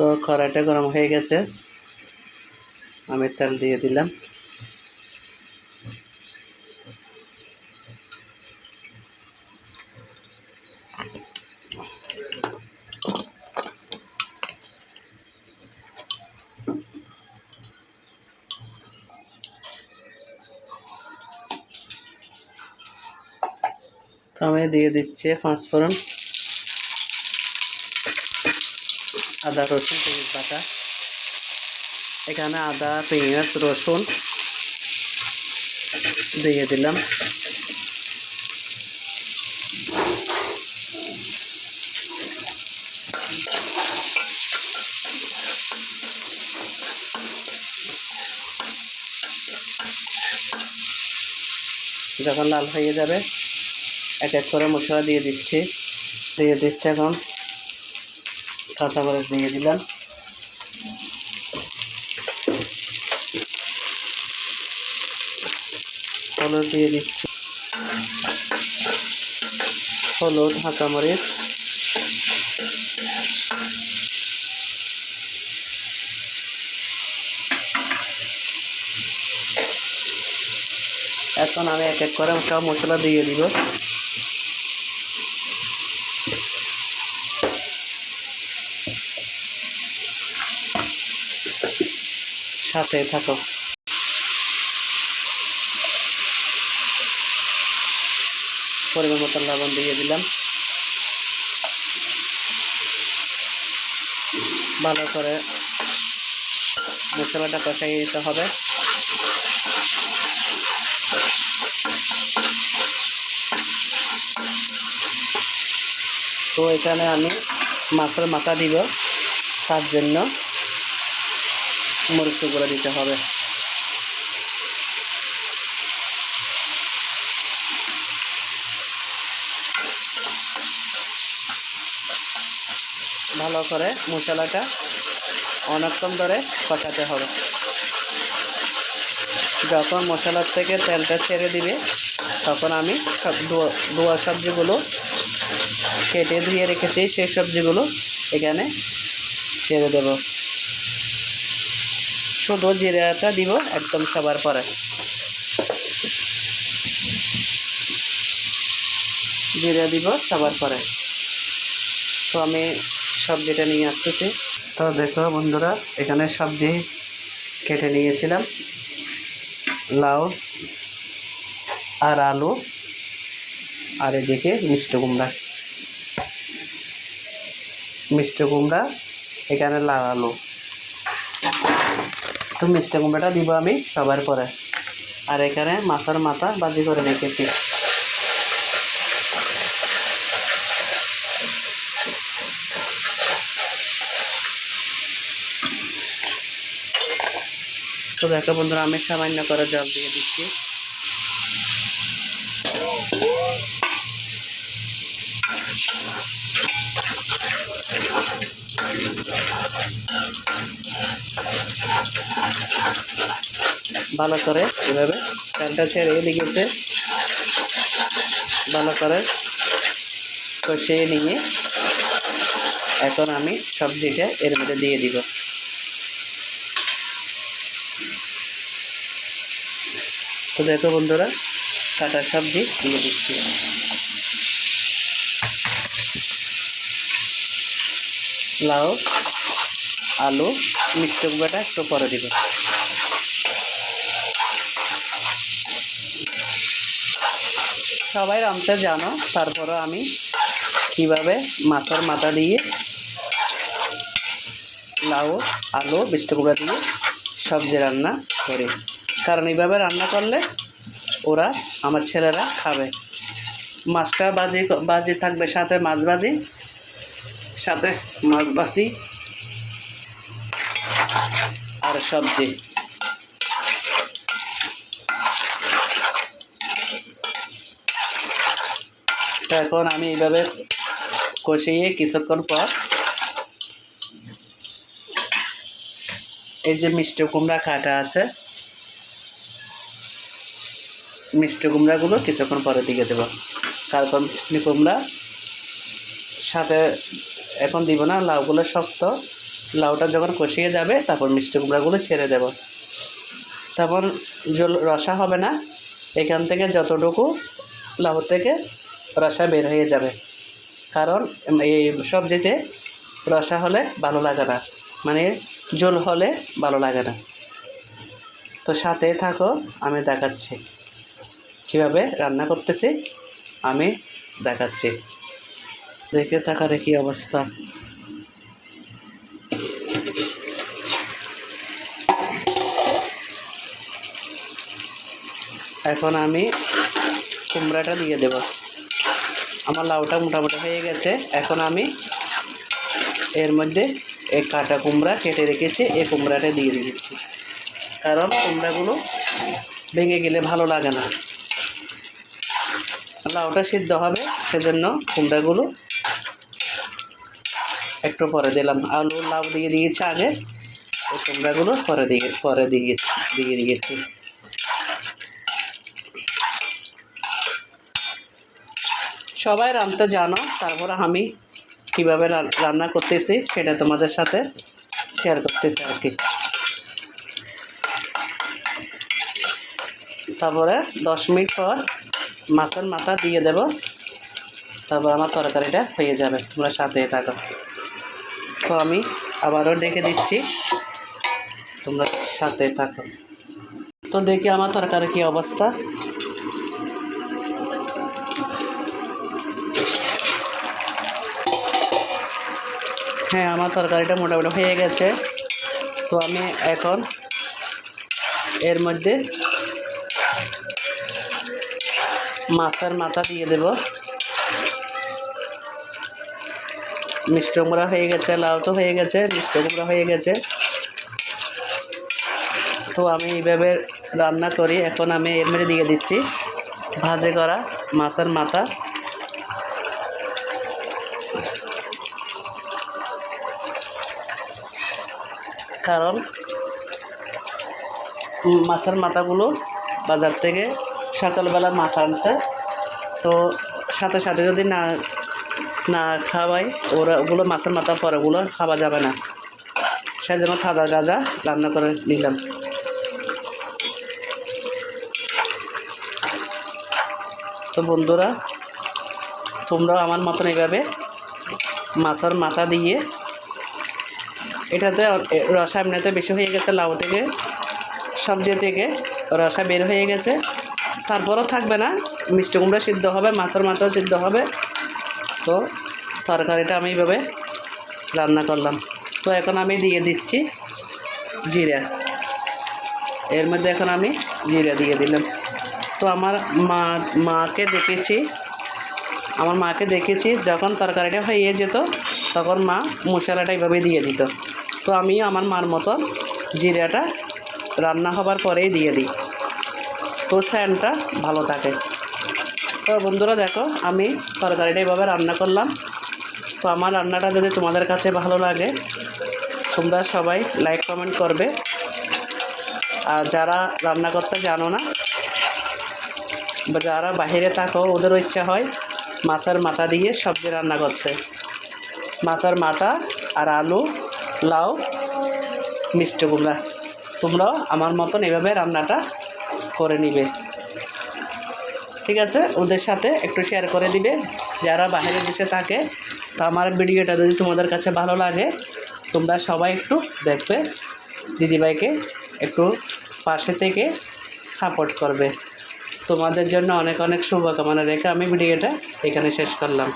তো কড়াইটা গরম হয়ে গেছে। আমি তেল দিয়ে দিলাম। তো আমি দিয়ে দিচ্ছি পাঁচ আদা, রসুন, পেঁয়াজ বাটা। এখানে আদা, পেঁয়াজ, রসুন দিয়ে দিলাম। যখন লাল হয়ে যাবে, এক এক করে মশলা দিয়ে দিচ্ছি। দিয়ে দিচ্ছে এখন কাঁচামরিচ দিয়ে দিলাম। হলুদ দিয়ে দিচ্ছি। হলুদ কাঁচামরিচ এখন আমি এক এক করে সব মশলা দিয়ে দিব। সাথে থাকো। পরিমাণ মতো লবণ দিয়ে দিলাম। ভালো করে মশলাটা কষাই দিতে হবে। তো এখানে আমি মাছের মাথা দিব তার জন্য। মরিচ গুঁড়ো দিতে হবে। ভালো করে মশলাটা অনেকক্ষণ ধরে কষাতে হবে। যখন মশলার থেকে তেলটা ছেড়ে দিবে, তখন আমি সব দোয়া সবজিগুলো কেটে ধুয়ে রেখেছি, সেই সবজিগুলো এখানে ছেড়ে দেব। শুধু জিরাটা দিব একদম সবার পরে। জিরা দিব সবার পরে। তো আমি সবজিটা নিয়ে আসতেছি। তো দেখো বন্ধুরা, এখানে সবজি কেটে নিয়েছিলাম। লাউ আর আলু আর এদিকে মিষ্টি কুমড়া। মিষ্টি কুমড়া, এখানে লাল আলু। তো মিষ্টি কুমড়াটা দিব আমি সবার পরে। আর এখানে মাছের মাথা বাজি করে রেখেছি। তো দেখো বন্ধুরা, আমি সামান্য করে জল দিয়ে দিচ্ছি। ভালো করে এভাবে তেলটা ছেড়ে লেগেছে ভালো করে কষিয়ে নিয়ে এখন আমি সবজিটা এর মধ্যে দিয়ে দিব। তো দেখো বন্ধুরা, কাটা সবজি দিয়ে দিচ্ছি। লাউ, আলু, মিষ্টি কুমড়াটা একটু পরে দিব। সবাই রাঁধতে জানো, তারপরও আমি কীভাবে মাছের মাথা দিয়ে লাউ, আলু, মিষ্টি কুমড়া দিয়ে সবজি রান্না করি। কারণ এইভাবে রান্না করলে ওরা, আমার ছেলেরা খাবে। মাছটা বাজি বাজি থাকবে সাথে মাছ ভাজি, সাথে মাছ ভাজি আর সবজি। এখন আমি এইভাবে কষিয়ে কিছুক্ষণ পর এই যে মিষ্টি কুমড়া কাটা আছে, মিষ্টি কুমড়াগুলো কিছুক্ষণ পরে দিকে দেবো। তারপর মিষ্টি কুমড়া সাথে এখন দিব না, লাউগুলো শক্ত। লাউটা যখন কষিয়ে যাবে, তারপর মিষ্টি কুমড়াগুলো ছেড়ে দেব। তারপর জল রসা হবে না, এখান থেকে যতটুকু লাউ থেকে রসা বের হয়ে যাবে। কারণ এই সবজিতে রসা হলে ভালো লাগে না মানে জল হলে ভালো লাগে না। তো সাথে থাকো, আমি দেখাচ্ছি। কীভাবে রান্না করতেছি, আমি দেখাচ্ছি। দেখে থাকার কি অবস্থা। এখন আমি কুমড়াটা দিয়ে দেব। আমার লাউটা মোটামুটি হয়ে গেছে। এখন আমি এর মধ্যে এই কাটা কুমড়া কেটে রেখেছি, এই কুমড়াটা দিয়ে দিচ্ছি। কারণ কুমড়াগুলো ভেঙে গেলে ভালো লাগে না। লাউটা সিদ্ধ হবে, সেজন্য কুমড়াগুলো একটু পরে দিলাম। আলু লাউ দিয়ে দিয়েছি আগে। এই কুমড়াগুলো পরে দিয়ে পরে দিয়ে দিয়ে দিয়েছি। সবাই রান্নাতে জানো, তারপরে আমি কীভাবে রান্না করতেছি সেটা তোমাদের সাথে শেয়ার করতেছি আর কি। তারপরে দশ মিনিট পর মাছের মাথা দিয়ে দেব। তারপর আমার তরকারিটা হয়ে যাবে। তোমরা সাথে থাকো। তো আমি আবারও ডেকে দিচ্ছি। তোমরা সাথে থাকো। তো দেখি আমার তরকারি কী অবস্থা। হ্যাঁ আমার তরকারিটা মোটামুটি হয়ে গেছে। তো আমি এখন এর মধ্যে মাছের মাথা দিয়ে দেব। মিষ্টি কুমড়া হয়ে গেছে, লাউ তো হয়ে গেছে মিষ্টি কুমড়া হয়ে গেছে। তো আমি এইভাবে রান্না করি, এখন আমি এর মধ্যে দিয়ে দিচ্ছি ভাজে করা মাছের মাথা। কারণ মাছের মাথাগুলো বাজার থেকে সকালবেলা মাছ আনছে, তো সাথে সাথে যদি না না খাওয়াই, ওরা ওগুলো মাছের মাথা পরে ওগুলো খাওয়া যাবে না। সেজন্য তাজা তাজা রান্না করে নিলাম। তো বন্ধুরা তোমরাও আমার মতন এইভাবে মাছের মাথা দিয়ে, এটাতে রসা এমনিতে বেশি হয়ে গেছে লাউ থেকে, সবজি থেকে রসা বের হয়ে গেছে। তারপরও থাকবে না, মিষ্টি কুমড়া সিদ্ধ হবে, মাছের মাথা সিদ্ধ হবে। তো তরকারিটা আমি এইভাবে রান্না করলাম। তো এখন আমি দিয়ে দিচ্ছি জিরা। এর মধ্যে এখন আমি জিরা দিয়ে দিলাম। তো আমার মা, মাকে দেখেছি, আমার মাকে দেখেছি, যখন তরকারিটা হয়ে যেত, তখন মা মশলাটা এইভাবে দিয়ে দিত। তো আমি আমার মার মতো জিরাটা রান্না হবার পরেই দিয়ে দিই। তো স্যানটা ভালো থাকে। তো বন্ধুরা দেখো, আমি তরকারিটা এইভাবে রান্না করলাম। তো আমার রান্নাটা যদি তোমাদের কাছে ভালো লাগে, তোমরা সবাই লাইক কমেন্ট করবে। আর যারা রান্না করতে জানো না, বা যারা বাইরে থাকো ওদেরও ইচ্ছা হয় মাছের মাথা দিয়ে সবজি রান্না করতে। মাছের মাথা আর আলু, লাউ, মিষ্টি কুমড়া। তোমরাও আমার মতন এভাবে রান্নাটা করে নিবে। ঠিক আছে? ওদের সাথে একটু শেয়ার করে দিবে। যারা বাইরের দেশে থাকে, তো আমার ভিডিওটা যদি তোমাদের কাছে ভালো লাগে, তোমরা সবাই একটু দেখবে। দিদিভাইকে একটু পাশে থেকে সাপোর্ট করবে। তোমাদের জন্য অনেক অনেক শুভকামনা রেখে আমি ভিডিওটা এখানে শেষ করলাম।